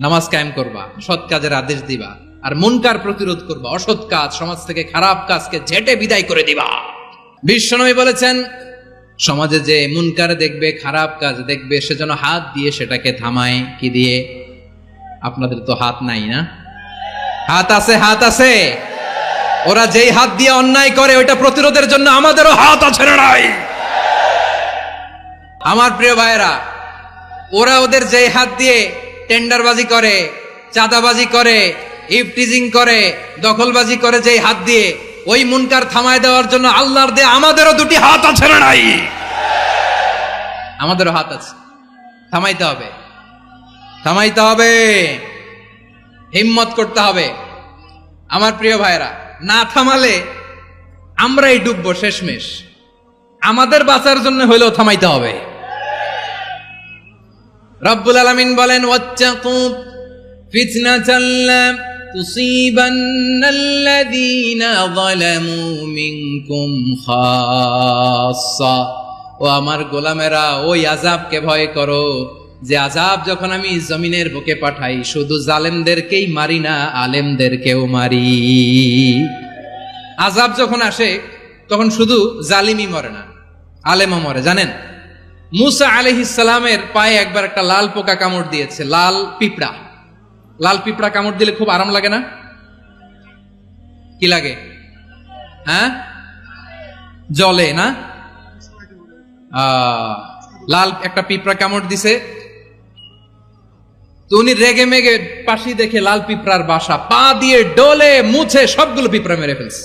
নামাজ কায়েম করবা, সৎ কাজের আদেশ দিবা, আর মুনকার প্রতিরোধ করবা, অসৎ কাজ, সমাজ থেকে খারাপ কাজকে ঝেটে বিদায় করে দিবা। বিশ্বনবী বলেছেন, সমাজে যে মুনকার দেখবে, খারাপ কাজ দেখবে, সে যেন হাত দিয়ে সেটাকে থামায়। কি দিয়ে? আপনাদের তো হাত নাই না? হাত আছে হাত আছে। ওরা যেই হাত দিয়ে অন্যায় করে, ওইটা প্রতিরোধের জন্য আমাদেরও হাত আছে না নাই? আমার প্রিয় ভাইয়েরা, ওরা ওদের যেই হাত দিয়ে টেন্ডারবাজি করে, চাঁদাবাজি করে ইফটিজিং করে, দখলবাজি করে যেই হাত দিয়ে, ওই মুনকার থামায় দেওয়ার জন্য আল্লাহর দিয়ে আমাদেরও দুটি হাত আছে নাই? আমাদেরও হাত আছে। থামাইতে হবে। থামাইতে হবে। হিম্মত করতে হবে। আমার প্রিয় ভাইরা না থামালে আমরাই ডুববো শেষমেশ। আমাদের বাঁচার জন্য হইলেও থামাইতে হবে। রব্বুল আলামিন বলেন, ওয়াত্তাকু ফিতনাতাল লা তুসিবান্নাল্লাযীনা যালামু মিনকুম খাসসা। ও আমার গোলামেরা, ওই আযাবকে ভয় করো যে আযাব যখন আমি জমিনের বুকে পাঠাই, শুধু জালেমদেরকেই মারি না, আলেমদেরকেও মারি। আযাব যখন আসে, তখন শুধু জালিমই মরে না, আলেমও মরে, জানেন? মুসা আলহিসালামের পায়ে একবার একটা লাল পোকা কামড় দিয়েছে, লাল পিঁপড়া। লাল পিঁপড়া কামড় দিলে খুব আরাম লাগে না? কি লাগে? হ্যাঁ? জলে, না? লাল একটা পিঁপড়া কামড় দিছে। তো উনি রেগে মেগে পাশি দেখে লাল পিঁপড়ার বাসা, পা দিয়ে ডলে, মুছে সবগুলো পিঁপড়া মেরে ফেলছে।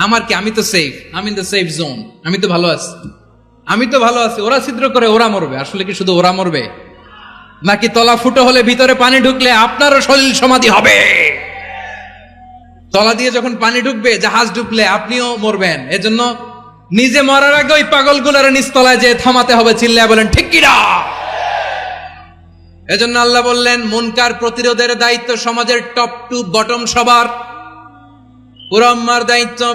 আমার কি? আমি তো সেফ আমি ইন দ্য সেফ জোন আমি তো ভালো আছি। আমি তো ভালো আছি। ওরা ছিদ্র করে, ওরা মরবে। আসলে কি শুধু ওরা মরবে? নাকি তলা ফুটো হলে ভিতরে পানি ঢুকলে আপনারও শরীর সমাধি হবে? তলা দিয়ে যখন পানি ঢুকবে, জাহাজ ঢুকলে আপনিও মরবেন। এজন্য নিজে মরার আগে ওই পাগলগুলোর নিচতলায় যে থামাতে হবে, চিল্লায় বলেন, ঠিক কিনা এজন্য আল্লাহ বললেন, মুনকার প্রতিরোধের দায়িত্ব সমাজের টপ টু বটম সবার। পুরম্মার দায়িত্ব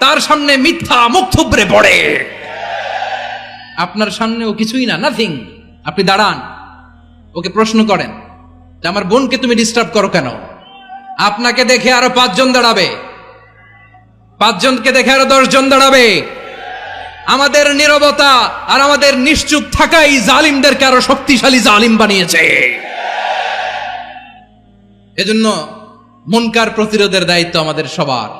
তার সামনে মিথ্যা মুখ থুবড়ে পড়ে। আপনার সামনে ও কিছুই না নাথিং আপনি দাঁড়ান, ওকে প্রশ্ন করেন, যে আমার বোনকে তুমি ডিস্টার্ব করো কেন? আপনাকে দেখে আরও পাঁচজন দাঁড়াবে। পাঁচজনকে দেখে আরও দশজন দাঁড়াবে। আমাদের নীরবতা আর আমাদের নিশ্চুপ থাকাই জালিমদেরকে আরও শক্তিশালী জালিম বানিয়েছে। এজন্য মনকার প্রতিরোধের দায়িত্ব আমাদের সবার।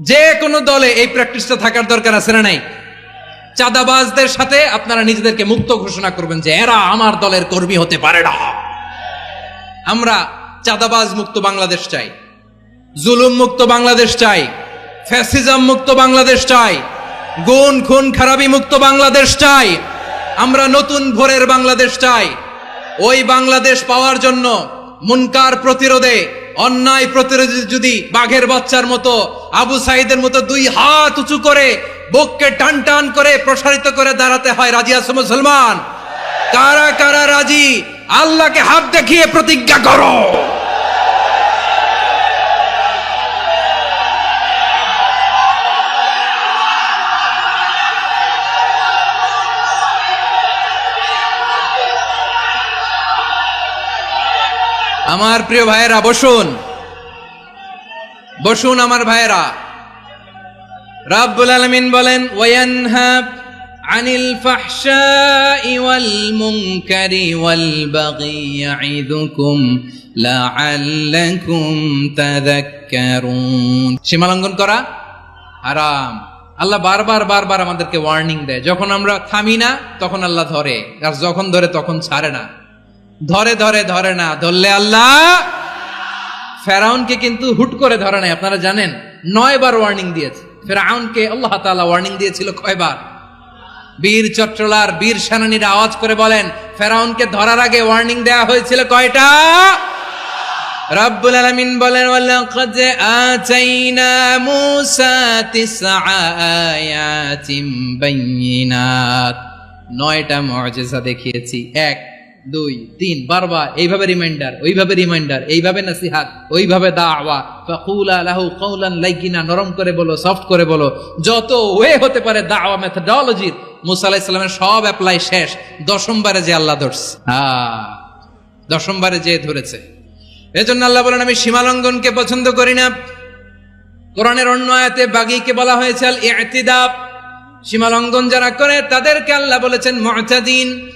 যে কোনো দলে এই প্র্যাকটিসটা থাকার দরকার আছে না নাই? চাঁদাবাজদের সাথে আপনারা নিজেদেরকে মুক্ত ঘোষণা করবেন যে এরা আমার দলের কর্মী হতে পারে না। আমরা চাঁদাবাজ মুক্ত বাংলাদেশ চাই, জুলুম মুক্ত বাংলাদেশ চাই, ফ্যাসিজম মুক্ত বাংলাদেশ চাই, গুণ খুন খারাপি মুক্ত বাংলাদেশ চাই, আমরা নতুন ভোরের বাংলাদেশ চাই। ওই বাংলাদেশ পাওয়ার জন্য মুনকার প্রতিরোধে অন্যায় প্রতিরোধে যদি বাঘের বাচ্চার মতো, আবু সাইদের মতো দুই হাত উঁচু করে বককে টান টান করে প্রসারিত করে দাঁড়াতে হয়, রাজি আছে মুসলমান? কারা কারা রাজি? আল্লাহকে হাত দেখিয়ে প্রতিজ্ঞা করো। আমার প্রিয় ভাইয়েরা, বসুন। বসুন আমার ভাইয়েরা। রাব্বুল আলামিন বলেন ওয়ায়ানহা আনিল ফাহশাই ওয়াল মুনকারি ওয়াল বাগি ইয়াইদুকুম লাআল্লাকুম তাযাক্কারুন। সীমালঙ্ঘন করা হারাম। আল্লাহ বারবার বারবার আমাদেরকে ওয়ার্নিং দেয়। যখন আমরা থামি না, তখন আল্লাহ ধরে। আর যখন ধরে, তখন ছাড়ে না। ধরে ধরে ধরে না, ধরলে আল্লাহ ফেরাউনকে কিন্তু হুট করে ধরে নাই, আপনারা জানেন। নয় বার ওয়ার্নিং দিয়েছে। ফেরাউনকে আল্লাহ তাআলা ওয়ার্নিং দিয়েছিল কয়বার? বীর চট্টলার বীর সেনানীরা আওয়াজ করে বলেন, ফেরাউনকে ধরার আগে ওয়ার্নিং দেয়া হয়েছিল কয়টা? রব্বুল আলামিন বলেন নয়টা মুআজিজা দেখিয়েছি। এক দুই, তিন, বারবার, এইভাবে রিমাইন্ডার ওইভাবে রিমাইন্ডার এইভাবে নাসিহাত ওইভাবে দাওয়া। ফাকুলা লাহু কাউলান লাইকিনা নরম করে বলো সফট করে বলো। যত ওয়ে হতে পারে দাওয়া মেথডোলজির মুসা আলাইহিস সালামের সব অ্যাপ্লাই শেষ। দশমবারে যে আল্লাহ ধরছে। হ্যাঁ দশমবারে যে ধরেছে। এজন্য আল্লাহ বলেন, আমি সীমালঙ্ঘনকে পছন্দ করি না। কোরআনের অন্য আয়াতে বাগিকে বলা হয়েছে আল ইতিদাব সীমালঙ্ঘন যারা করে, তাদেরকে আল্লাহ বলেছেন, মুতাদিন।